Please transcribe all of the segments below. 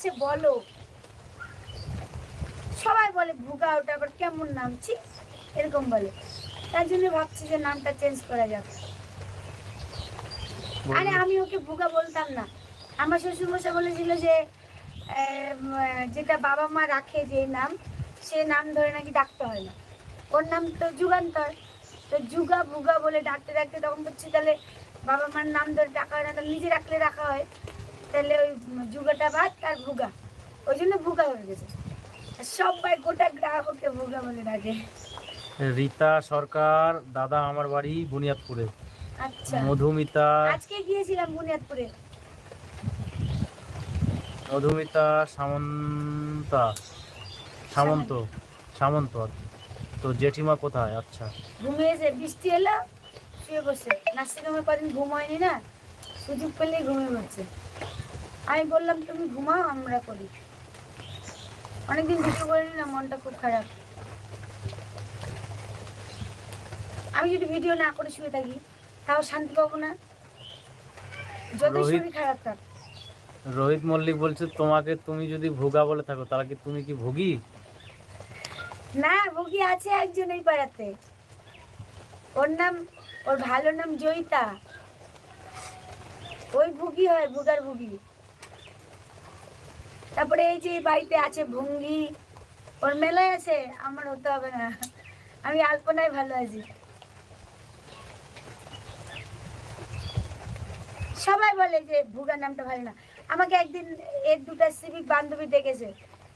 লাগছে বলো। সবাই বলে ভুগা ওটা আবার কেমন নাম ছি এরকম বলে। তার জন্য ভাবছি যে নামটা চেঞ্জ করা যাক। আরে আমি ওকে ভুগা বলতাম না। আমার শ্বশুর মশাই বলেছিল যে যেটা বাবা মা রাখে যে নাম সে নাম ধরে নাকি ডাকতে হয় না। ওর নাম তো যুগান্তর। তো যুগা ভুগা বলে ডাকতে ডাকতে তখন বলছি তাহলে বাবা মার নাম ধরে ডাকা হয় না তাহলে নিজে রাখলে রাখা হয়। তাহলে ওই যুগাটা বাদ আর ভুগা। ওই জন্য ভুগা হয়ে গেছে। সবাই গোটা গ্রাহককে ভুগা বলে ডাকে। রীতা সরকার দাদা আমার বাড়ি বুনিয়াদপুরে। আচ্ছা। মধুমিতা। আজকে গিয়েছিলাম বুনিয়াদপুরে। মধুমিতা সামন্তা। সামন্ত। সামন্ত। তো জেঠিমা কোথায়? আচ্ছা। ঘুমিয়েছে বৃষ্টি এলো শুয়ে বসে। নার্সিংহোমে কদিন ঘুম হয়নি না সুযোগ পেলেই ঘুমিয়ে পড়ছে। আমি বললাম তুমি ঘুমাও আমরা করি। অনেকদিন ভিডিও করিনি না মনটা খুব খারাপ। আমি যদি ভিডিও না করে শুয়ে থাকি তাও শান্তি পাবো না। যত শরীর খারাপ থাক। রোহিত মল্লিক বলছে তোমাকে তুমি যদি ভোগা বলে থাকো তাহলে কি তুমি কি ভোগী? না ভুগি আছে একজন এই পাড়াতে। ওর নাম ওর ভালো নাম জয়িতা। ওই ভুগি হয় ভুগার ভুগি। তারপরে এই যে বাড়িতে আছে ভঙ্গি, ওর মেলায় আছে, আমার হতে হবে না। আমি আলপনায় ভালো আছি। সবাই বলে যে ভুগা নামটা ভালো না। আমাকে একদিন এর দুটা সিভিক বান্ধবী দেখেছে।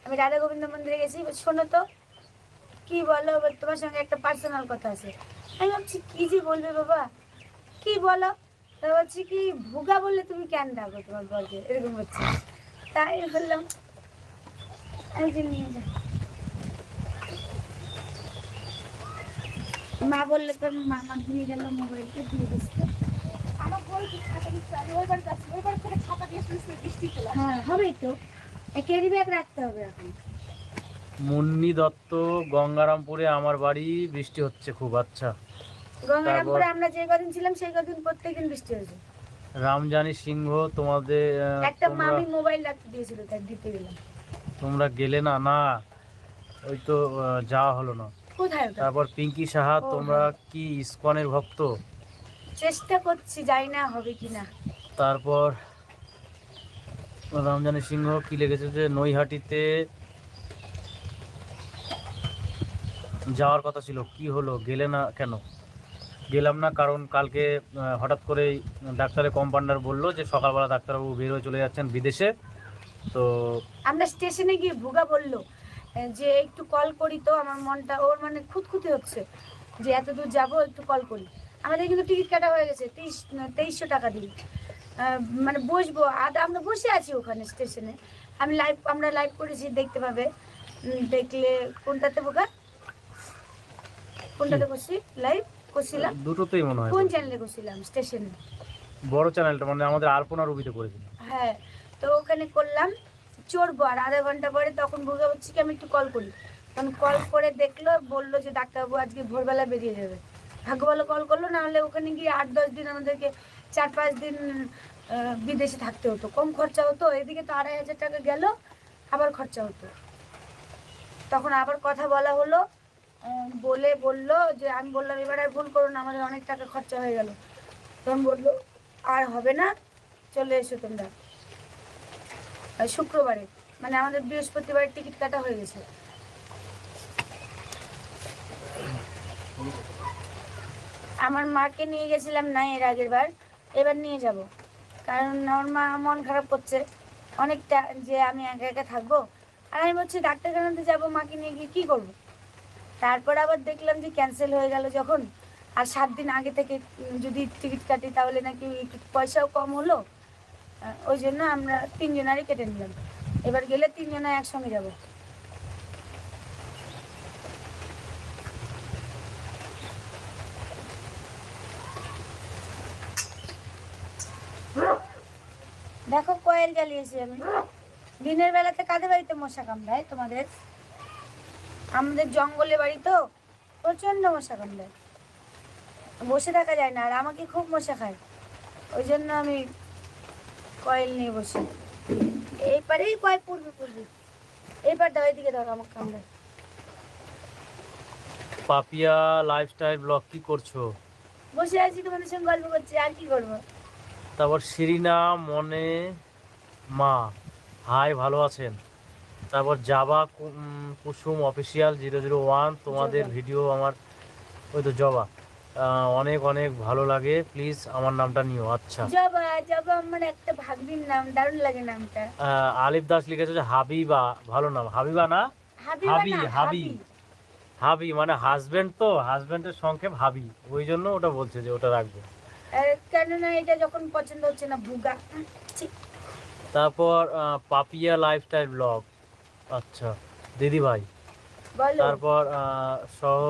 আমি রাধা গোবিন্দ মন্দিরে গেছি শোনো তো, কি বলো তোমার সঙ্গে একটা পার্সোনাল কথা আছে। আমি ভাবছি, কি যে বলবে বাবা? কি বলো? তা বলছি কি, ভুগা বললে তুমি কেন ডাকো তোমার বলছে এরকম হচ্ছে। তাই বললাম যে নিয়ে যা। মা বললে তো মা মা নিয়ে গেল মোবাইলটা দিয়ে দিচ্ছে আমার বই খাতা দিচ্ছে? ওই বাড়িতে আছি ওই বাড়ি থেকে ছাতা দিয়ে শুনছি বৃষ্টি চলে হ্যাঁ হবেই তো। ক্যারি ব্যাগ রাখতে হবে এখন। মুন্নি দত্ত গঙ্গারামপুরে আমার বাড়ি বৃষ্টি হচ্ছে খুব আচ্ছা। গঙ্গারামপুরে আমরা যে কদিন ছিলাম সেই কদিন প্রত্যেকদিন বৃষ্টি হয়েছে। রামজানি সিংহ তোমাদের একটা মামি মোবাইল রাখতে দিয়েছিল তাই দিতে গেলাম। তোমরা গেলে না না ওই তো যাওয়া হলো না। কোথায় তারপর পিঙ্কি সাহা তোমরা হ্যাঁ। কি ইসকনের ভক্ত? চেষ্টা করছি যাই না হবে কিনা। তারপর রামজানি সিংহ কি লেগেছে যে নৈহাটিতে যাওয়ার কথা ছিল কি হলো গেলে না কেন? গেলাম না কারণ কালকে হঠাৎ করে ডাক্তারের কম্পাউন্ডার বলল যে সকালবেলা ডাক্তারবাবু বের হয়ে চলে যাচ্ছেন বিদেশে। তো আমরা স্টেশনে গিয়ে ভুগা বলল যে একটু কল করি তো আমার মনটা ওর মানে খুঁতখুঁতে হচ্ছে যে এত দূর যাব একটু কল করি। আমাদের কিন্তু টিকিট কাটা হয়ে গেছে তেইশ তেইশশো টাকা দিই মানে বসবো আদা আমরা বসে আছি ওখানে স্টেশনে। আমি লাইভ আমরা লাইভ করেছি দেখতে পাবে। দেখলে কোনটাতে বোকা কোনটাতে বসি লাইভ করছিলাম। দুটোতেই মনে হয় কোন চ্যানেলে করছিলাম? স্টেশনে বড় চ্যানেলটা মানে আমাদের আলপনা রুবিতে করেছিল। হ্যাঁ তো ওখানে করলাম চড়বো আর আধা ঘণ্টা পরে তখন হচ্ছে কি আমি একটু কল করি। তখন কল করে দেখল বলল যে ডাক্তারবাবু আজকে ভোরবেলা বেরিয়ে যাবে। ভাগ্য ভালো কল করল না হলে ওখানে গিয়ে আট দশ দিন আমাদেরকে চার পাঁচ দিন বিদেশে থাকতে হতো। কম খরচা হতো এদিকে তো আড়াই হাজার টাকা গেল আবার খরচা হতো। তখন আবার কথা বলা হলো বলে বলল যে, আমি বললাম, এবার আর ভুল করো না, আমাদের অনেক টাকা খরচা হয়ে গেল। তখন বলল, আর হবে না, চলে এসো তোমরা। শুক্রবারে মানে আমাদের বৃহস্পতিবারের টিকিট কাটা হয়ে গেছে। আমার মাকে নিয়ে গেছিলাম না এর আগের বার, এবার নিয়ে যাব। কারণ আমার মা মন খারাপ করছে অনেকটা যে আমি একা একা থাকব। আর আমি বলছি, ডাক্তারখানাতে যাব, মাকে নিয়ে গিয়ে কী করব? তারপর আবার দেখলাম যে ক্যান্সেল হয়ে গেল যখন। আর সাত দিন আগে থেকে যদি টিকিট কাটি তাহলে নাকি পয়সাও কম হলো। ওই জন্য আমরা তিনজনারই কেটে নিলাম। এবার গেলে তিনজনা একসঙ্গে যাব। দেখো কয়েল জ্বালিয়েছি আমি। দিনের বেলাতে কাদের বাড়িতে মশা কামড়ায় তোমাদের? আমাদের জঙ্গলে বাড়ি তো? প্রচণ্ড মশা কামড়ায়। বসে থাকা যায় না আর আমাকে খুব মশা খায়। ওই জন্য আমি কয়েল নিয়ে বসি। এই পারেই কয় পূর্বে পূর্বে এই পার দাও এদিকে দাও আমার কামড়ে পাপিয়া লাইফস্টাইল ব্লগ কি করছ? বসে আছি তোমাদের সঙ্গে গল্প করছি আর কি করব? তারপর শিরিনা মনে মা হাই ভালো আছেন? তারপর Jaba Kusum official zero zero one তোমাদের ভিডিও আমার ওই তো জবা অনেক অনেক ভালো লাগে। প্লিজ আমার নামটা নিও আচ্ছা। জবা জবা আমার একটা ভাগ্নির নাম দারুণ লাগে নামটা। আলিফ দাস লিখেছে যে হাবিবা ভালো নাম। হাবিবা না? হাবি, হাবি। হাবি। মানে হাজবেন্ড তো হাজবেন্ডের সংক্ষেপ হাবি। ওই জন্য ওটা বলছে যে ওটা রাখবে। কেননা এটা যখন পছন্দ হচ্ছে না ভুগা। তারপর পাপিয়া লাইফস্টাইল ব্লগ আচ্ছা দিদি ভাই। তারপর সহ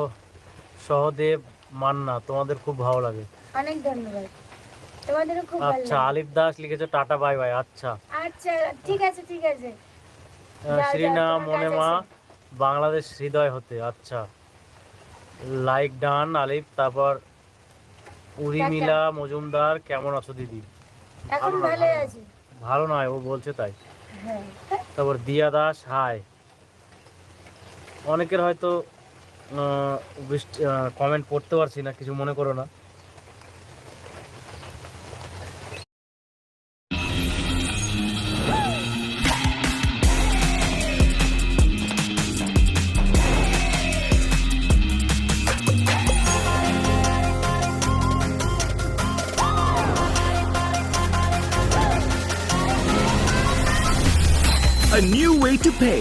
সহদেব মান্না তোমাদের খুব ভালো লাগে। অনেক ধন্যবাদ। তোমাদেরও খুব ভালো আচ্ছা আলিফ দাস লিখেছে টাটা বাই বাই আচ্ছা। আচ্ছা ঠিক আছে ঠিক আছে। শ্রীনা মনেমা বাংলাদেশ হৃদয় হতে আচ্ছা। লাইক ডান আলিফ তারপর উরিমিলা মজুমদার কেমন আছো দিদি? এখন ভালো। আছে। ভালো নয় ও বলছে তাই। তারপর দিয়া দাস হাই অনেকের হয়তো কমেন্ট পড়তে পারছি না কিছু মনে করো না। A new way to pay.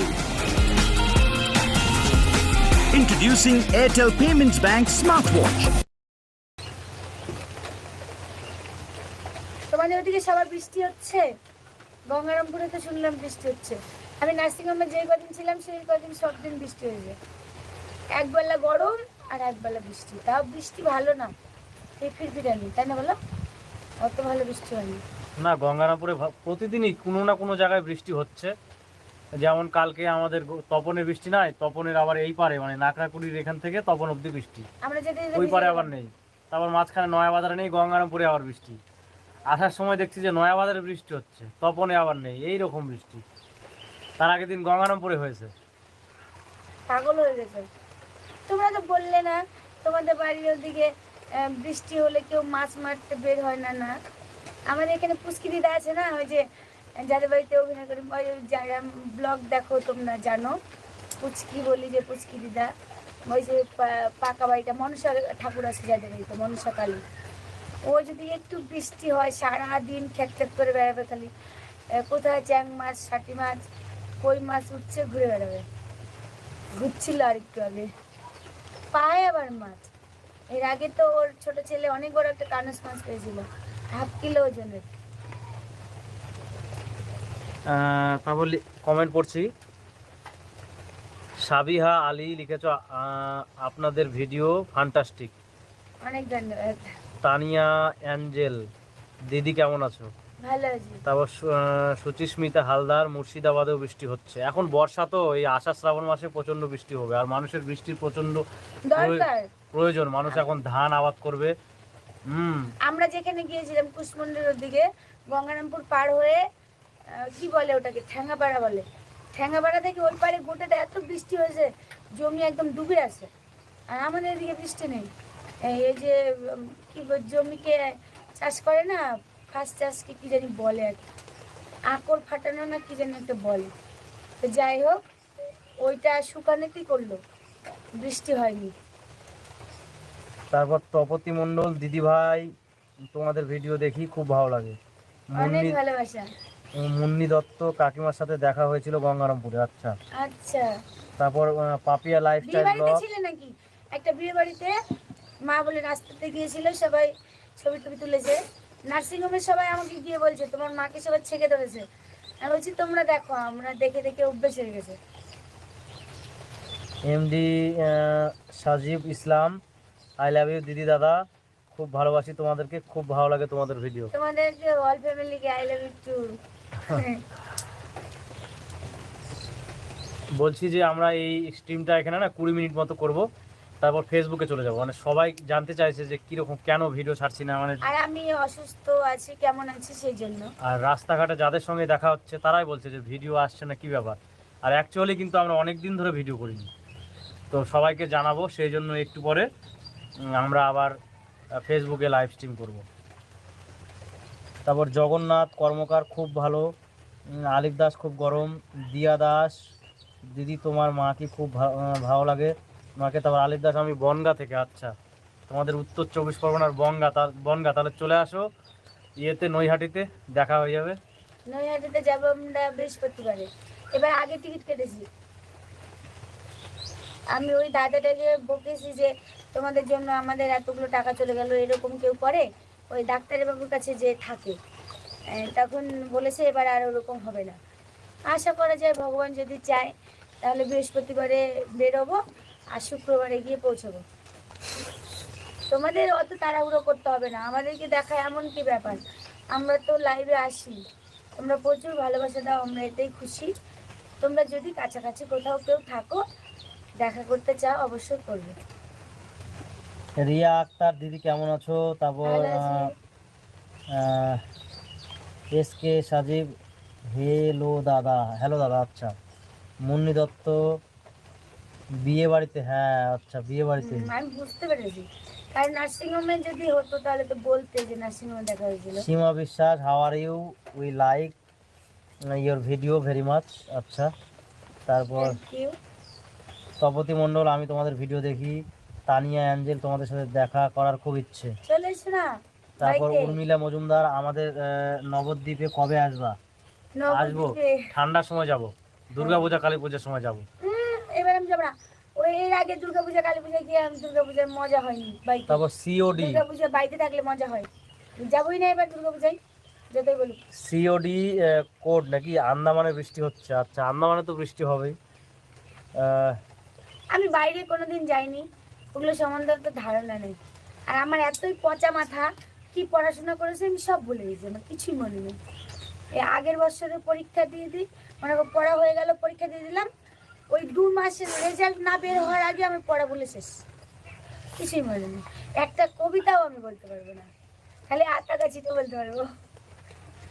Introducing Airtel Payments Bank Smartwatch. তোমাদের ওদিকে সবার বৃষ্টি হচ্ছে? গঙ্গারামপুরে তো শুনলাম বৃষ্টি হচ্ছে। আমি নার্সিংহোমে যে কদিন ছিলাম সেই কদিন সব দিন বৃষ্টি হয়েছে একবেলা গরম আর একবেলা বৃষ্টি। তাও বৃষ্টি ভালো না। এই ফিরফিরানি তাই না বলো? অত ভালো বৃষ্টি হয়নি। না গঙ্গারামপুরে ভা- প্রতিদিনই কোনো না কোনো জায়গায় বৃষ্টি হচ্ছে। যেমন কালকে আমাদের তপনের বৃষ্টি নাই তপনের আবার এই পারে মানে নাকড়াকুড়ির এখান থেকে তপন অব্দি বৃষ্টি। ওই পারে আবার নেই। তারপর মাঝখানে নয়াবাজারে নেই গঙ্গারামপুরে আবার বৃষ্টি। আসার সময় দেখছি যে নয়াবাজারে বৃষ্টি হচ্ছে তপনে আবার নেই এই রকম বৃষ্টি। তার আগের দিন গঙ্গারামপুরে হয়েছে। পাগল হয়ে গেছে। তোমরা তো বললে না তোমাদের বাড়ির ওদিকে বৃষ্টি হলে কেউ মাছ মারতে বের হয় না না। আমাদের এখানে পুচকি দিদা আছে না ওই যে যাদের বাড়িতে অভিনয় করি যারা ব্লগ দেখো তোমরা জানো, পুচকি বলি যে পুচকি দিদা, ওই যে পাকা বাড়িটা, মনসা ঠাকুর আছে যাদের বাড়িতে, মনসা কালী। ও যদি একটু বৃষ্টি হয় সারা দিন খ্যাক খ্যাক করে বেড়াবে খালি। কোথায় চ্যাং মাছ ষাটি মাছ, কই মাছ উঠছে, ঘুরে বেড়াবে। ঘুরছিল আর একটু আগে। পায় আবার মাছ। এর আগে তো ওর ছোট ছেলে অনেক বড় একটা কানস মাছ পেয়েছিল। হাফ কিলো ওজনের। তারপর কমেন্ট পড়ছি সাবিহা আলী লিখেছ আপনাদের ভিডিও ফান্টাস্টিক অনেক ধন্যবাদ। তানিয়া অ্যাঞ্জেল দিদি কেমন আছো? ভালো আছি। তারপর সুচিস্মিতা হালদার মুর্শিদাবাদেও বৃষ্টি হচ্ছে। এখন বর্ষা তো এই আষাঢ় শ্রাবণ মাসে প্রচণ্ড বৃষ্টি হবে। আর মানুষের বৃষ্টির প্রচণ্ড প্রয়োজন। মানুষ এখন ধান আবাদ করবে। হুম। আমরা যেখানে গিয়েছিলাম কুশমন্ডির দিকে গঙ্গারামপুর পার হয়ে কি বলে ওটাকে? ঠ্যাঙ্গাপাড়া বলে। ঠ্যাঙ্গাপাড়া থেকে ওই পারে গোটাটা এত বৃষ্টি হয়েছে জমি একদম ডুবে আছে। আর আমাদের এদিকে বৃষ্টি নেই। এই যে কি জমিকে চাষ করে না ফার্স্ট চাষকে কি জানি বলে আর। আকর ফাটানো না কি জানি একটা বলে। তো যাই হোক ওইটা শুকানোতেই করল। বৃষ্টি হয়নি। তারপর তপতি মণ্ডল দিদি ভাই তোমাদের ভিডিও দেখি খুব ভালো লাগে। অনেক ভালোবাসা। মুন্নি দত্ত কাকিমার সাথে দেখা হয়েছিল গঙ্গারামপুরে আচ্ছা। আচ্ছা। তারপর পাপিয়া লাইফস্টাইল ব্লগ ছিলে নাকি? একটা বিয়ে বাড়িতে মা বলে রাস্তাতে গিয়েছিল সবাই ছবি টবি তুলেছে। নার্সিংহোমে সবাই আমাকে গিয়ে বলছে তোমার মাকে সবাই ছেঁকে ধরেছে। আমি বলছি তোমরা দেখো আমরা দেখে দেখে অভ্যেস হয়ে গেছে। MD Sajib Islam I love you দিদি দাদা খুব ভালোবাসি তোমাদেরকে খুব ভালো লাগে তোমাদের ভিডিও তোমাদেরকে অল ফ্যামিলিকে আই লাভ ইউ টু বলছি যে আমরা এই স্ট্রিমটা এখানে না কুড়ি মিনিট মতো করব। তারপর ফেসবুকে চলে যাব। মানে সবাই জানতে চাইছে যে কীরকম কেন ভিডিও ছাড়ছি না? মানে আর আমি অসুস্থ আছি কেমন আছি সেই জন্য। আর রাস্তাঘাটে যাদের সঙ্গে দেখা হচ্ছে তারাই বলছে যে ভিডিও আসছে না কি ব্যাপার? আর অ্যাকচুয়ালি কিন্তু আমরা অনেক দিন ধরে ভিডিও করিনি। তো সবাইকে জানাব সেই জন্য একটু পরে আমরা আবার ফেসবুকে লাইভ স্ট্রিম করব। তারপর জগন্নাথ, কর্মকার খুব ভালো। আলিফ দাস খুব গরম, দিয়া দাস, দিদি তোমার মা কি খুব ভালো লাগে। মাকে তারপর আলিফ দাস, আমি বনগা থেকে আচ্ছা। তোমাদের উত্তর চব্বিশ পরগনার বনগা তা বনগা, তাহলে চলে আসো। ইয়েতে, নৈহাটিতে দেখা হয়ে যাবে। নৈহাটিতে যাব আমরা বৃহস্পতিবারে। এবার আগে টিকিট কেটেছি। আমি ওই দাদাটাকে বকেছি যে, তোমাদের জন্য আমাদের এতগুলো টাকা চলে গেল, এরকম কেউ করে? ওই ডাক্তারের বাবুর কাছে যে থাকে। তখন বলেছে এবার আর ওরকম হবে না। আশা করা যায় ভগবান যদি চায়, তাহলে বৃহস্পতিবারে বেরোবো আর শুক্রবারে গিয়ে পৌঁছবো। তোমাদের অত তাড়াহুড়ো করতে হবে না। আমাদেরকে দেখা এমন কি ব্যাপার? আমরা তো লাইভে আসি। তোমরা প্রচুর ভালোবাসা দাও, আমরা এতেই খুশি। তোমরা যদি কাছাকাছি কোথাও কেউ থাকো, দেখা করতে চাও, অবশ্যই করবে। রিয়া আক্তার দিদি কেমন আছো? তারপর এস কে সাজিব হেলো দাদা হ্যালো দাদা আচ্ছা। মুন্নি দত্ত বিয়ে বাড়িতে হ্যাঁ আচ্ছা বিয়ে বাড়িতে। আমি বুঝতে পেরেছি। কারণ নার্সিংহোমে যদি হতো তাহলে তো বলতে যে নার্সিংহোমে দেখা হয়েছিল। Sima Biswas how are you we like your video very much আচ্ছা। তারপর তপতি মণ্ডল আমি তোমাদের ভিডিও দেখি। তানিয়া অ্যাঞ্জেল তোমাদের সাথে দেখা করার খুব ইচ্ছে। তারপর উর্মিলা মজুমদার আমাদের নবদ্বীপে কবে আসবা? আসব ঠান্ডার সময় যাব। দুর্গা পূজা কালী পূজার সময় যাব। এবার আমি যাব না। ওই এর আগে দুর্গাপূজা কালী পূজা গিয়ে আমি দুর্গাপূজার মজা হয়নি তারপর সিওডি দুর্গাপূজা থাকলে মজা হয়। যাবোই না এবার দুর্গাপূজায় যতই বলুক। সিওডি কোড নাকি? আন্দামানে বৃষ্টি হচ্ছে। আচ্ছা আন্দামানে তো বৃষ্টি হবেই। আমি বাইরে কোনোদিন যাইনি। ওগুলো সম্বন্ধে তো ধারণা নেই। আর আমার এতই পচা মাথা কি পড়াশোনা করেছে আমি সব ভুলে গেছি আমার কিছুই মনে নেই। এই আগের বছরে পরীক্ষা দিয়ে দিই মনে করো পড়া হয়ে গেল পরীক্ষা দিয়ে দিলাম ওই দু মাসের রেজাল্ট না বের হওয়ার আগে আমি পড়া বলে শেষ। কিছুই মনে নেই। একটা কবিতাও আমি বলতে পারব না। খালি আতা গাছিতে বলতে পারব।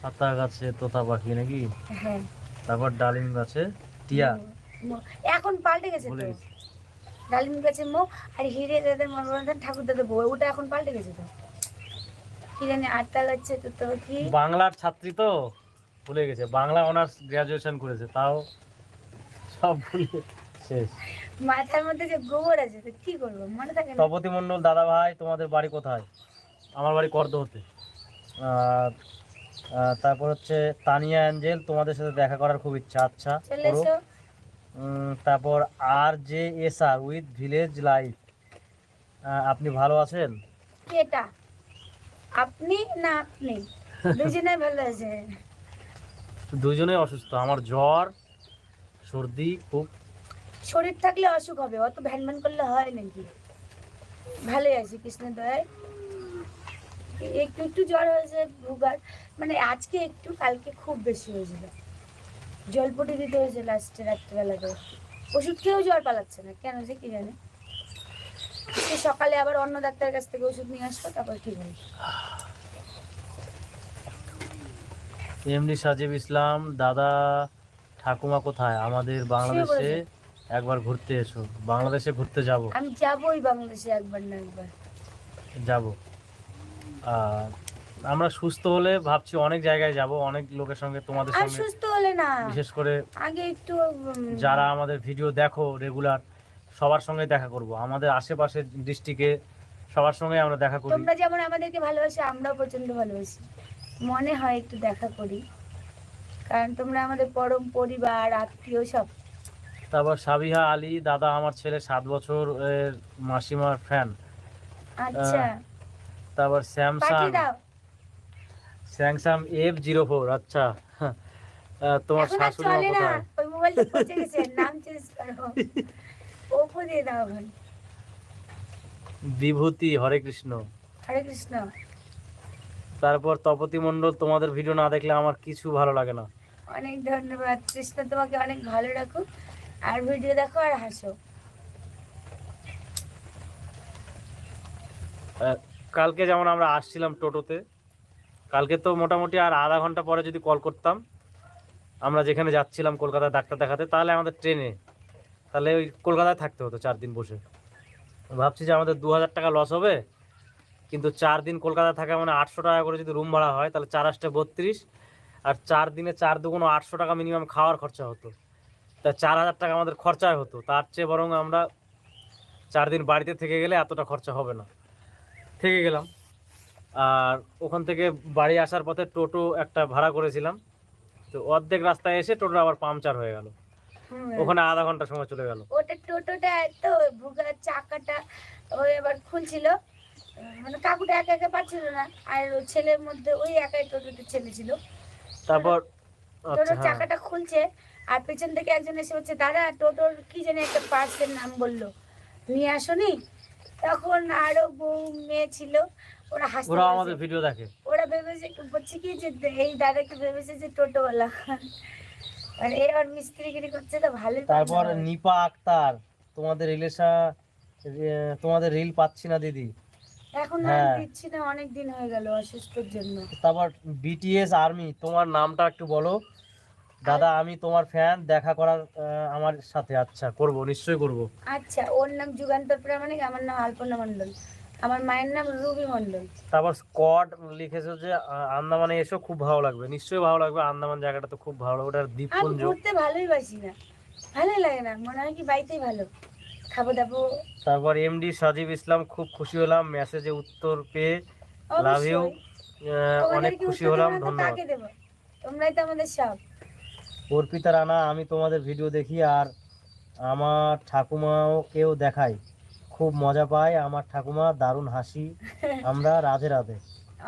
পাতা গাছে তোতা পাখি নাকি? হ্যাঁ। তারপর ডালিম গাছে টিয়া। এখন পাল্টে গেছে তো। গেছি। ডালিম গাছের মো আর হিরে দাদের মনোরঞ্জন ঠাকুর দাদের বউ ওটা এখন পাল্টে গেছে তো। কি জানি আটতাল হচ্ছে তো তো কি? বাংলার ছাত্রী তো ভুলে গেছে। বাংলা অনার্স গ্রাজুয়েশন করেছে তাও সব ভুলে শেষ। মাথার মধ্যে যে গোবর আছে তো কি করব? মনে থাকে তপতি মণ্ডল দাদা ভাই তোমাদের বাড়ি কোথায়? আমার বাড়ি করদ হতে তারপর হচ্ছে তানিয়া অ্যাঞ্জেল তোমাদের সাথে দেখা করার খুব ইচ্ছা। আচ্ছা চলে তারপর R J S R with village life আপনি ভালো আছেন? এটা আপনি না আপনি? দুজনে ভালো আছে দুজনেই অসুস্থ। আমার জ্বর সর্দি খুব। শরীর থাকলে অসুখ হবে অত ভ্যান ভ্যান করলে হয় নাকি? ভালোই আছি কৃষ্ণ দয়ায় একটু একটু জ্বর হয়েছে ভুগার মানে আজকে একটু কালকে খুব বেশি হয়েছিল। জলপটি দিতে হয়েছে লাস্টে রাত্রিবেলাতে। ওষুধ খেয়েও জ্বর পালাচ্ছে না কেন যে কি জানে? সকালে আবার অন্য ডাক্তারের কাছ থেকে ওষুধ নিয়ে আসব তারপর ঠিক সাজিব ইসলাম দাদা ঠাকুমা কোথায়? আমাদের বাংলাদেশে একবার ঘুরতে এসো। বাংলাদেশে ঘুরতে যাব। আমি যাবোই বাংলাদেশে একবার না একবার। যাব। আর আমরা সুস্থ হলে ভাবছি অনেক জায়গায় যাব অনেক লোকের সঙ্গে তোমাদের সঙ্গে সুস্থ না। বিশেষ করে আগে একটু যারা আমাদের ভিডিও দেখো রেগুলার সবার সঙ্গে দেখা করব। আমাদের আশেপাশের ডিস্ট্রিক্টে সবার সঙ্গে আমরা দেখা করি। তোমরা যেমন আমাদেরকে ভালোবাসো আমরাও প্রচণ্ড ভালোবাসি। মনে হয় একটু দেখা করি। কারণ তোমরা আমাদের পরম পরিবার আত্মীয় সব। তারপর সাবিহা আলী দাদা আমার ছেলে সাত বছর মাসিমার ফ্যান। আচ্ছা। তারপর Samsung. Samsung F zero four আচ্ছা। তোমার শাশুড়ি মা কোথায়? ওই মোবাইলটা পচে গেছে। নাম চেঞ্জ করো। ওপো দিয়ে দাও এখন। বিভূতি হরে কৃষ্ণ। হরে কৃষ্ণ। তারপর তপতি মণ্ডল তোমাদের ভিডিও না দেখলে আমার কিছু ভালো লাগে না। অনেক ধন্যবাদ। কৃষ্ণ তোমাকে অনেক ভালো রাখুক। আর ভিডিও দেখো আর হাসো। কালকে যেমন আমরা আসছিলাম টোটোতে কালকে তো মোটামুটি আর আধা ঘণ্টা পরে যদি কল করতাম আমরা যেখানে যাচ্ছিলাম কলকাতায় ডাক্তার দেখাতে, তাহলে আমাদের ট্রেনে, তাহলে ওই কলকাতায় থাকতে হতো চার দিন বসে। ভাবছি যে আমাদের দু হাজার টাকা লস হবে, কিন্তু চার দিন কলকাতায় থাকা মানে আটশো টাকা করে যদি রুম ভাড়া হয়, তাহলে চার আসটা বত্রিশ, আর চার দিনে চার দুগুণ আটশো টাকা মিনিমাম খাওয়ার খরচা হতো। তা চার হাজার টাকা আমাদের খরচায় হতো, তার চেয়ে বরং আমরা চার দিন বাড়িতে থেকে গেলে এতটা খরচা হবে না। থেকে গেলাম, আর ওখান থেকে বাড়ি আসার পথে টোটো একটা ভাড়া করেছিলাম। তো অর্ধেক রাস্তায় এসে টোটো আবার পাংচার হয়ে গেল। ওখানে আধা ঘণ্টা সময় চলে গেল। ওটা টোটোটা তো ভুগার চাকাটা ওই এবার খুলছিল। মানে কাকুটা একা একা পাচ্ছিল না আর ছেলের মধ্যে ওই একাই টোটোতে ছেলে ছিল তারপর আচ্ছা টোটোর হ্যাঁ। চাকাটা খুলছে আর পেছন থেকে একজন এসে বলছে দাদা টোটোর কি জানি একটা পার্সের নাম বলল। নিয়ে আসনি? তখন আরও বউ মেয়ে ছিল ওরা হাসতে ওরা আমাদের ভিডিও দেখে। ওরা ভেবেছে বলছে কি যে এই দাদাকে ভেবেছে যে টোটোওয়ালা। আর এ আর মিস্ত্রিগিরি করছে তো ভালোই তারপর নিপা আক্তার তোমাদের রিলেশা তোমাদের রিল পাচ্ছি না দিদি। এখন আর হ্যাঁ। দিচ্ছি না অনেক দিন হয়ে গেল অসুস্থর জন্য। তারপর বিটিএস আর্মি তোমার নামটা একটু বলো। দাদা আমি তোমার ফ্যান দেখা করার আমার সাথে। আচ্ছা করব নিশ্চয়ই করব। আচ্ছা ওর নাম যুগান্তর প্রামাণিক আমার নাম আলপনা মণ্ডল। আমার মায়ের নাম রুবি মণ্ডল। তারপর স্কট লিখেছো যে আন্দামানে এসো খুব ভালো লাগবে। নিশ্চয়ই ভালো লাগবে আন্দামান জায়গাটা তো খুব ভালো ওটার দ্বীপপুঞ্জ। আমি ঘুরতে ভালোই বাসি না। ভালোই লাগে না মনে হয় কি বাড়িতেই ভালো। খাব দাবো। তারপর এমডি সাজিব ইসলাম খুব খুশি হলাম মেসেজে উত্তর পেয়ে লাভ ইউ। অনেক খুশি হলাম ধন্যবাদ। তোমরাই তো আমাদের সব অর্পিতা রানা আমি তোমাদের ভিডিও দেখি আর আমার ঠাকুমাও কেউ দেখাই খুব মজা পায় আমার ঠাকুমা দারুণ হাসি। আমরা রাধে রাধে।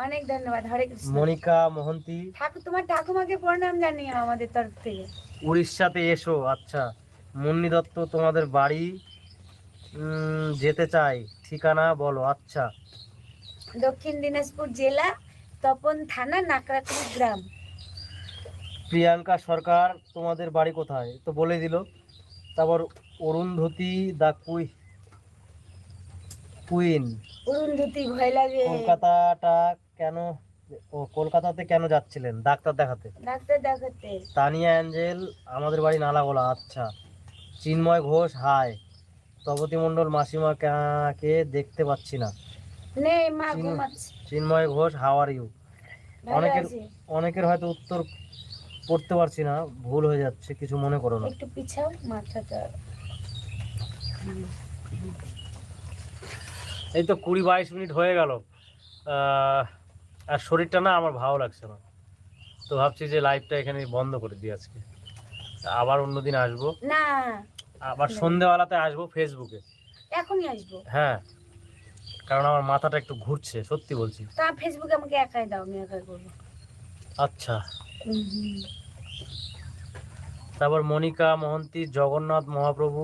অনেক ধন্যবাদ। হরে কৃষ্ণ। মনিকা মোহন্তি। ঠাকুর তোমার ঠাকুমাকে প্রণাম জানিও আমাদের তরফ থেকে। উড়িষ্যাতে এসো আচ্ছা। মুন্নি দত্ত তোমাদের বাড়ি যেতে চাই ঠিকানা বলো আচ্ছা। দক্ষিণ দিনাজপুর জেলা তপন থানা নাকড়াকুড়ি গ্রাম। প্রিয়াঙ্কা সরকার তোমাদের বাড়ি কোথায়? তো বলে দিল। তারপর অরুন্ধতী দা কুই কুইন অরুন্ধতি ভয় লাগে। কলকাতাটা কেন ও কলকাতাতে কেন যাচ্ছিলেন? ডাক্তার দেখাতে। ডাক্তার দেখাতে। তানিয়া অ্যাঞ্জেল আমাদের বাড়ি নালাগোলা আচ্ছা। চিন্ময় ঘোষ হাই। তপতি মণ্ডল মাসিমা কা- দেখতে পাচ্ছি না। নেই মা ঘুমাচ্ছে। চিন্ময় ঘোষ হাও আর ইউ অনেকের অনেকের হয়তো উত্তর পড়তে পারছি না ভুল হয়ে যাচ্ছে কিছু মনে করো না। একটু পিছাও মাথাটা। এই তো কুড়ি বাইশ মিনিট হয়ে গেল। আর শরীরটা না আমার ভালো লাগছে না। তো ভাবছি যে লাইভটা এখানে বন্ধ করে দিই আজকে। আবার অন্যদিন আসব। না। আবার সন্ধেবেলাতে আসব ফেসবুকে এখনই আসব। হ্যাঁ। কারণ আমার মাথাটা একটু ঘুরছে সত্যি বলছি। তা ফেসবুকে আমাকে একাই দাও আমি একাই করব। আচ্ছা। তারপর মনিকা মহন্তি জগন্নাথ মহাপ্রভু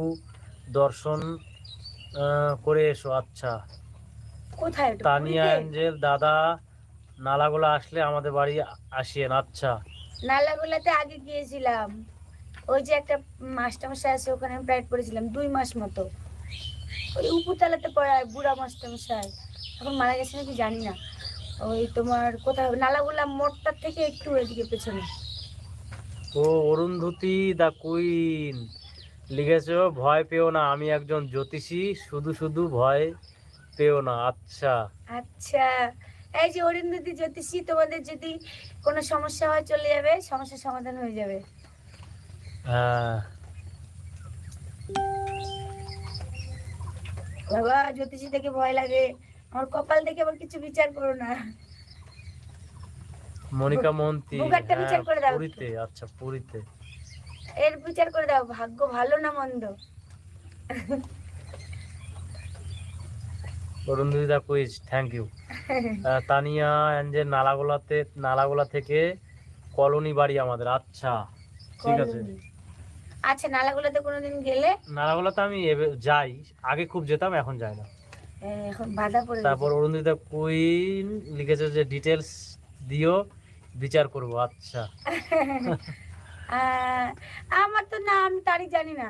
দর্শন করে এসো আচ্ছা। কোথায় ওটা? তানিয়া? অ্যাঞ্জেল দাদা নালাগোলা আসলে আমাদের বাড়ি আসিয়েন আচ্ছা। নালাগোলাতে আগে গিয়েছিলাম। ওই যে একটা মাস্টারমশাই আছে ওখানে আমি প্রাইড পড়েছিলাম দুই মাস মতো। ওই উপরতলাতে পড়ায় বুড়া মাস্টারমশাই। এখন মারা গেছে নাকি জানি না। ওই তোমার কোথায় নালাগোলা মোড়টার থেকে একটু এদিকে পেছনে। ও অরুন্ধতী দা কুইন। লিখেছো ভয় পেও না আমি একজন জ্যোতিষী শুধু শুধু ভয় পেও না আচ্ছা। আচ্ছা। এই যে অরিন্দতি জ্যোতিষী তোমাদের যদি কোনো সমস্যা হয় চলে যাবে সমস্যার সমাধান হয়ে যাবে। হ্যাঁ। বাবা জ্যোতিষী থেকে ভয় লাগে। আমার কপাল দেখে আবার কিছু বিচার করো না। মনিকা মন্ত্রী বুগারটা বিচার হ্যাঁ, করে দাও। পুরীতে আচ্ছা পুরীতে। এর বিচার করে দাও ভাগ্য ভালো না মন্দ? Arundhati the quiz thank you Tania angel নালাগোলাতে Nalagola থেকে কলোনি বাড়ি আমাদের আচ্ছা ঠিক আছে। আচ্ছা নালাগুলোতে কোনোদিন গেলে? নালাগোলাতে আমি যাই আগে খুব যেতাম এখন যাই না। এখন বাধা পড়ে তারপর অরুণিতা কুইন লিখেছে যে ডিটেলস দিও বিচার করব আচ্ছা। আমার তো না আমি তারিখ জানি না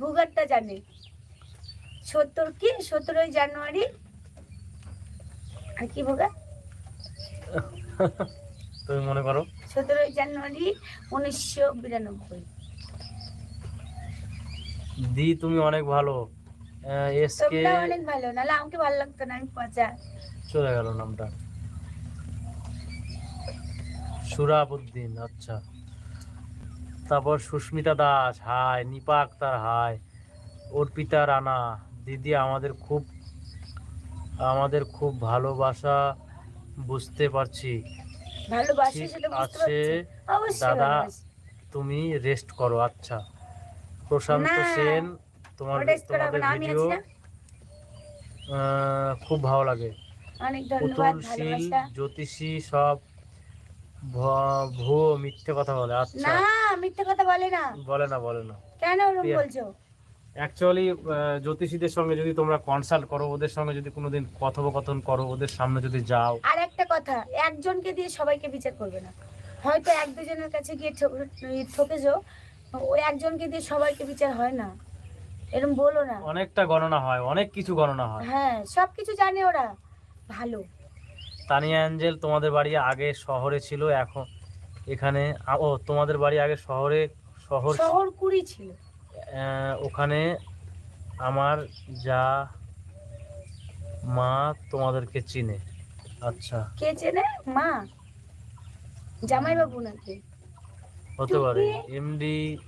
ভুগারটা জানি। সত্তর কি? সতেরোই জানুয়ারি আর কি ভোগা তুমি মনে করো? সতেরোই জানুয়ারি উনিশশো বিরানব্বই। দি তুমি অনেক ভালো। এসকে অনেক ভালো। নাহলে আমাকে ভালো লাগতো না আমি পচা। চলে গেল নামটা। সুরাবুদ্দিন আচ্ছা। তারপর সুস্মিতা দাস হাই নিপা আক্তার হাই অর্পিতা রানা দিদি আমাদের খুব আমাদের খুব ভালোবাসা বুঝতে পারছি। ঠিক আছে দাদা তুমি রেস্ট করো আচ্ছা। প্রশান্ত সেন তোমার তোমাদের ভিডিও আহ, খুব ভালো লাগে। পুতুলশীল জ্যোতিষী সব ভ- ভুয়ো মিথ্যে কথা বলে আচ্ছা। না মিথ্যে কথা বলে না। বলে না বলে না। কেন বলছো? অ্যাকচুয়ালি জ্যোতিষীদের সঙ্গে যদি তোমরা কনসাল্ট করো ওদের সঙ্গে যদি কোনোদিন কথোপকথন করো ওদের সামনে যদি যাও। আর একটা কথা একজনকে দিয়ে সবাইকে বিচার করবে না। হয়তো এক দুজনের কাছে গিয়ে ঠক- ঠকেছো ওই একজনকে দিয়ে সবাইকে বিচার হয় না। এরকম বলো না। অনেকটা গণনা হয় অনেক কিছু গণনা হয়। হ্যাঁ সব কিছু জানে ওরা। ভালো। তানিয়া অ্যাঞ্জেল তোমাদের বাড়ি আগে শহরে ছিল এখন এখানে ও তোমাদের বাড়ি আগে শহরে শহর শহর কুড়ি ছিল। ওখানে আমার যা মা তোমাদেরকে চিনে। আচ্ছা। কে চেনে? মা? জামাই বাবু নাকি? হতে পারে? এমডি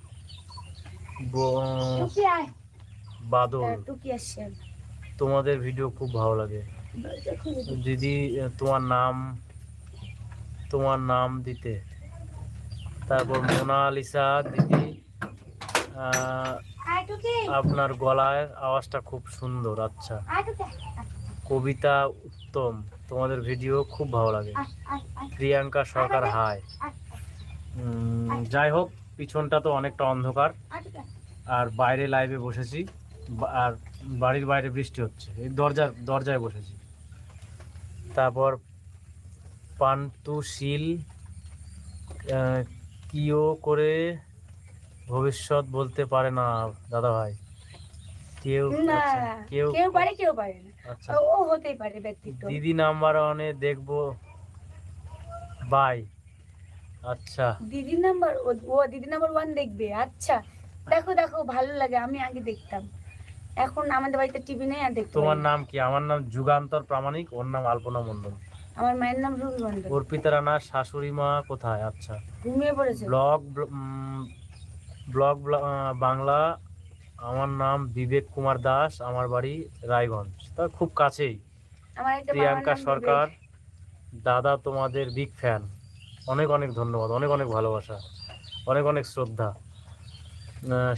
বাদল। হ্যাঁ, তোমাদের ভিডিও খুব ভালো লাগে। দিদি তোমার নাম তোমার নাম দিতে। তারপর মোনালিসা দিদি আপনার গলায় আওয়াজটা খুব সুন্দর আচ্ছা। কবিতা উত্তম তোমাদের ভিডিও খুব ভালো লাগে। প্রিয়াঙ্কা সরকার হাই যাই হোক পিছনটা তো অনেকটা অন্ধকার। আর বাইরে লাইভে বসেছি আর বাড়ির বাইরে বৃষ্টি হচ্ছে। এই দরজার দরজায় বসেছি। তারপর পান্তুশীল কিও করে ভবিষ্যৎ বলতে পারে না দাদা ভাই কেউ আচ্ছা, কেউ কেউ পারে কেউ পারে না। আচ্ছা। ও হতেই পারে ব্যক্তিত্ব। দিদি নাম্বার ওয়ানে দেখব। বাই আচ্ছা। দিদি নাম্বার ও দিদি নাম্বার ওয়ান দেখবে। আচ্ছা। দেখো দেখো ভালো লাগে আমি আগে দেখতাম। এখন আমাদের বাড়িতে টিভি নেই আর দেখতে তোমার নাম কি? আমার নাম যুগান্তর প্রামাণিক ওর নাম আলপনা মন্ডল আমার মায়ের নাম রুবি মন্ডল অর্পিতা রানার শাশুড়ি মা কোথায়? আচ্ছা। ঘুমিয়ে পড়েছে। ব্লগ ব্লগ বাংলা আমার নাম বিবেক কুমার দাস আমার বাড়ি রায়গঞ্জ। তা খুব কাছেই। প্রিয়াঙ্কা সরকার দাদা তোমাদের বিগ ফ্যান অনেক অনেক ধন্যবাদ অনেক অনেক ভালোবাসা অনেক অনেক শ্রদ্ধা। আহ,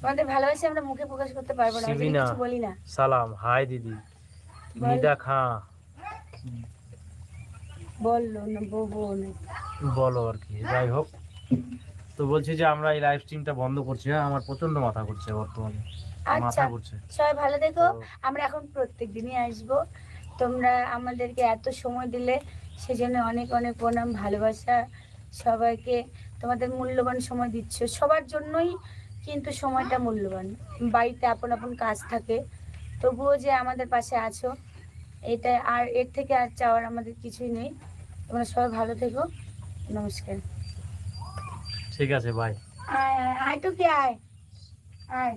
তোমাদের আমরা মুখে প্রকাশ করতে পারব না আমি যদি শিবিনা। কিছু বলি না। সালাম হাই দিদি। নিদা খাঁ। বলল না বলো আর কি যাই হোক। তো বলছি যে আমরা এই লাইভ স্ট্রিমটা বন্ধ করছি হ্যাঁ? আমার প্রচণ্ড মাথা করছে বর্তমানে। আচ্ছা মাথা করছে সবাই ভালো দেখো আমরা এখন প্রত্যেক দিনই আসব। তোমরা আমাদেরকে এত সময় দিলে সেজন্য অনেক অনেক প্রণাম ভালোবাসা। সবাইকে তোমাদের মূল্যবান সময় দিচ্ছ। সবার জন্যই কিন্তু সময়টা মূল্যবান। বাড়িতে আপন আপন কাজ থাকে তবুও যে আমাদের পাশে আছো এটা আর এর থেকে আর চাওয়ার আমাদের কিছুই নেই। তোমরা সবাই ভালো থেকো। নমস্কার। ঠিক আছে বাই আয় আয় তো কি আয় আয়